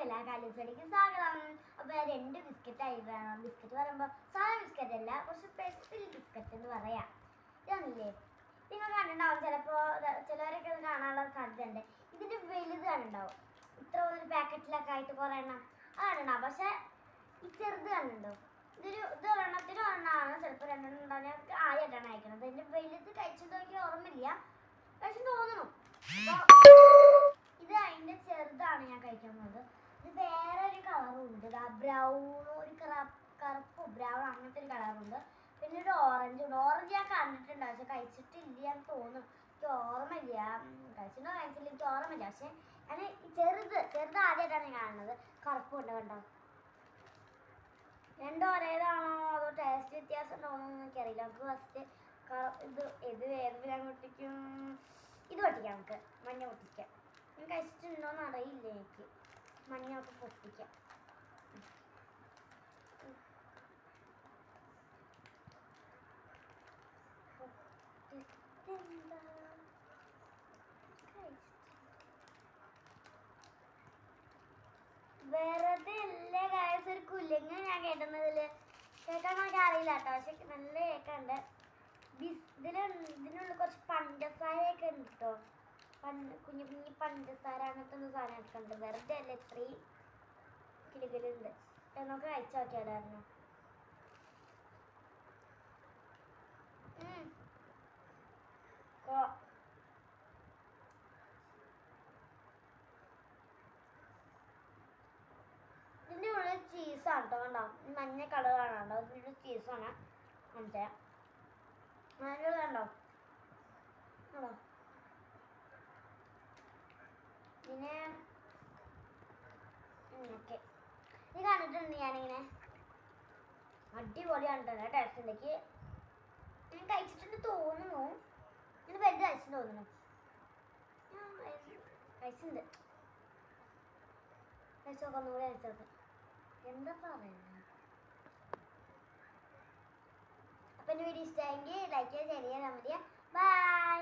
Guys എല്ലാ കാലിസടിക്ക് സ്വാഗതം. അപ്പൊ രണ്ട് ബിസ്ക്കറ്റ് ആയി വേണം. ബിസ്ക്കറ്റ് പറയുമ്പോ സാധാ ബിസ്ക്കറ്റ് അല്ല കുറച്ച് പെസിൽ ബിസ്ക്കറ്റ് എന്ന് പറയാം. ഇതല്ലേ? നിങ്ങൾ കണ്ടിട്ടുണ്ടാവും ചിലപ്പോ ചിലവരൊക്കെ ഇത് കാണാനുള്ള സാധ്യതയുണ്ട്. ഇതിന്റെ വലുത് കണ്ടിട്ടുണ്ടാവും. ഇത്ര ഒരു പാക്കറ്റിലൊക്കെ ആയിട്ട് കുറെ എണ്ണം. അത് കണ്ടിട്ടുണ്ടാവും. പക്ഷെ ഈ ചെറുത് കണ്ടുണ്ടോ ഇതൊരു ഇത് ഒരെണ്ണത്തിന് ഒരെണ്ണമാണ്. ചിലപ്പോൾ രണ്ടെണ്ണം ഉണ്ടാവും. ഞങ്ങൾക്ക് ആദ്യമായിട്ടാണ് അയക്കണത് ഇതിന്റെ വലുത് കഴിച്ചിട്ട് നോക്കി ഓർമ്മയില്ല. കഴിച്ചു തോന്നണം ഇത് അതിന്റെ ചെറുതാണ് ഞാൻ കഴിക്കാൻ പോകുന്നത് ഇത് വേറെ ഒരു കളറും ഉണ്ട് ബ്രൗൺ ഒരു കറ- കറുപ്പ് ബ്രൗൺ അങ്ങനത്തെ ഒരു കളറുണ്ട് പിന്നെ ഒരു ഓറഞ്ച് ഉണ്ട്. ഓറഞ്ച് ഞാൻ കണ്ടിട്ടുണ്ട് പക്ഷെ കഴിച്ചിട്ടില്ല എന്ന് തോന്നുന്നു എനിക്ക് ഓർമ്മയില്ല. കഴിച്ചിട്ടുണ്ടോ കഴിച്ചിട്ടോ കഴിച്ചില്ല എനിക്ക് ഓർമ്മയില്ല. പക്ഷെ ഞാൻ ചെറുത് ചെറുത് ആദ്യമായിട്ടാണ് ഞാൻ കാണുന്നത്. കറുപ്പ് ഉണ്ട് കണ്ടോ? രണ്ടും ഒരേതാണോ അതോ ടേസ്റ്റ് വ്യത്യാസം ഉണ്ടോ എന്നൊന്നും എനിക്കറിയില്ല. നമുക്ക് ഫസ്റ്റ് ഇത് ഇത് ഏത് ഞാൻ പൊട്ടിക്കും? ഇത് പൊട്ടിക്കാം നമുക്ക്. മഞ്ഞ പൊട്ടിക്കാം. ഞാൻ കഴിച്ചിട്ടുണ്ടോന്ന് അറിയില്ല എനിക്ക്. മഞ്ഞ ഒക്കെ പൊട്ടിക്കാം. വെറുതെ അല്ല കാഴ്ച ഒരു കുലങ്ങ ഞാൻ കേട്ടുന്നതിൽ. കേൾക്കാൻ നമുക്ക് അറിയില്ല കേട്ടോ പക്ഷെ നല്ല കേൾക്കണ്ട് ഇതിൽ ഇതിന് ഇതിനുള്ളിൽ കുറച്ച് പഞ്ചസാരയൊക്കെ ഉണ്ട് കേട്ടോ പണ്ട് കുഞ്ഞു കുഞ്ഞു പഞ്ചസാര അങ്ങനത്തെ ഒന്നും സാധനം എടുക്കുന്നുണ്ട് വെറുതെ അല്ല ഇത്രയും കിലുകിലുണ്ട്. നമുക്ക് കഴിച്ചു നോക്കിയാലായിരുന്നു ചീസാണ് കേട്ടോ കണ്ടോ മഞ്ഞ കളറാണ് കണ്ടോ ഇതിന്റെ ചീസാണ് മറ്റേ അതിന്റെ കണ്ടോ കണ്ടോ പിന്നെ ഓക്കെ ഇത് കണ്ടിട്ടുണ്ട് ഞാനിങ്ങനെ. അടിപൊളിയാണ് കേട്ടോ ടേസ്റ്റ് ഉണ്ടെങ്കിൽ ഞാൻ കഴിച്ചിട്ടുണ്ട് തോന്നുന്നു. ഞാൻ വലുത് കഴിച്ചിട്ട് തോന്നുന്നു. കഴിച്ചിട്ടുണ്ട്. കഴിച്ചു നോക്കാം ഒന്നുകൂടെ കഴിച്ചു നോക്കാം എന്താ പറയുന്നത് അപ്പം വീഡിയോ ഇഷ്ടമായെങ്കിൽ ലൈക്ക് ചെയ്യുക ഷെയർ ചെയ്യുക കമന്റ് ബൈ